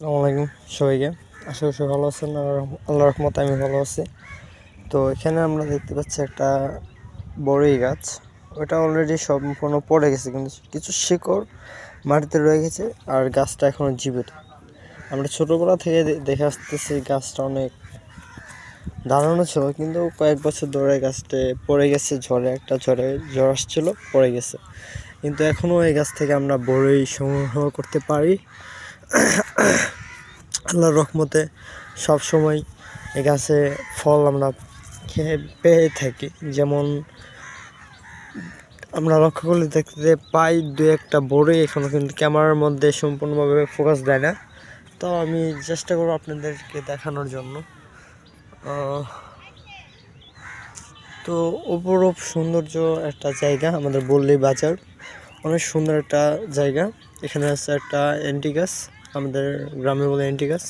আসসালামু আলাইকুম সবাইকে। আশা করি ভালো আছেন। আল্লাহ রহমতে আমি ভালো আছি। তো এখানে আমরা দেখতে পাচ্ছি একটা বড়ই গাছ। ওটা অলরেডি সম্পূর্ণ পড়ে গেছে, কিন্তু কিছু শিকড় মাটিতে রয়ে গেছে আর গাছটা এখনও জীবিত। আমরা ছোটোবেলা থেকে দেখে আসতেছি গাছটা অনেক দাঁড়ানো ছিল, কিন্তু কয়েক বছর ধরে গাছটা পড়ে গেছে, ঝড়ে একটা ঝড়ে ঝড় আসছিল, পড়ে গেছে। কিন্তু এখনও এই গাছ থেকে আমরা বড়ই সংগ্রহ করতে পারি। আল্লাহর রহমতে সব সময় এ গাছে ফল আমরা খেয়ে, পেয়ে থাকি। যেমন আমরা লক্ষ্য করলে দেখতে পাই দু একটা বড়ই এখনও কিন্তু ক্যামেরার মধ্যে সম্পূর্ণভাবে ফোকাস দেয় না। তো আমি চেষ্টা করব আপনাদেরকে দেখানোর জন্য। তো অপরূপ সৌন্দর্য একটা জায়গা, আমাদের বললি বাজার। অনেক সুন্দর একটা জায়গা। এখানে আছে একটা এন্টি গাছ আমাদের গ্রামে বলে এন্টি গাছ।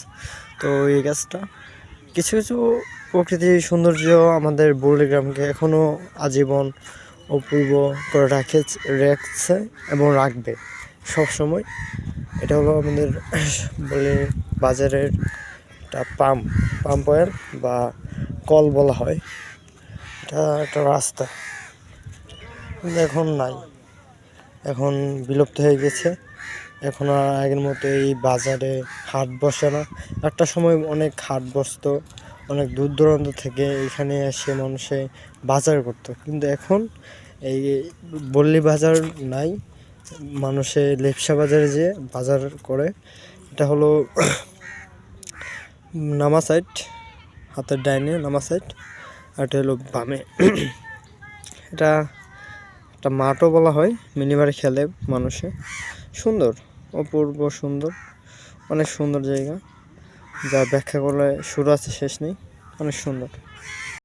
তো এই গাছটা কিছু কিছু প্রকৃতির সৌন্দর্য আমাদের বললি গ্রামকে এখনও আজীবন অপূর্ব করে রাখে, রাখছে এবং রাখবে সব সময় এটা হলো আমাদের বলে বাজারের একটা পাম্প পাম্প অয়েল বা কল বলা হয়। এটা একটা রাস্তা। এখন নাই। এখন বিলুপ্ত হয়ে গেছে। এখন আর আগের মতো এই বাজারে হাট বসে না। একটা সময় অনেক হাট বসতো, অনেক দূর দূরান্ত থেকে এখানে এসে মানুষে বাজার করতো। কিন্তু এখন এই বল্লি বাজার নাই, মানুষে লেপসা বাজারে যেয়ে বাজার করে। এটা হলো নামা সাইড হাতের ডাইনে নামা সাইড আর এটা হলো বামে। এটা একটা মাঠও বলা হয় মিনিবারে খেলে মানুষে। সুন্দর, অপূর্ব সুন্দর, অনেক সুন্দর জায়গা। যা ব্যাখ্যা করলে শুরু আছে, শেষ নেই, অনেক সুন্দর।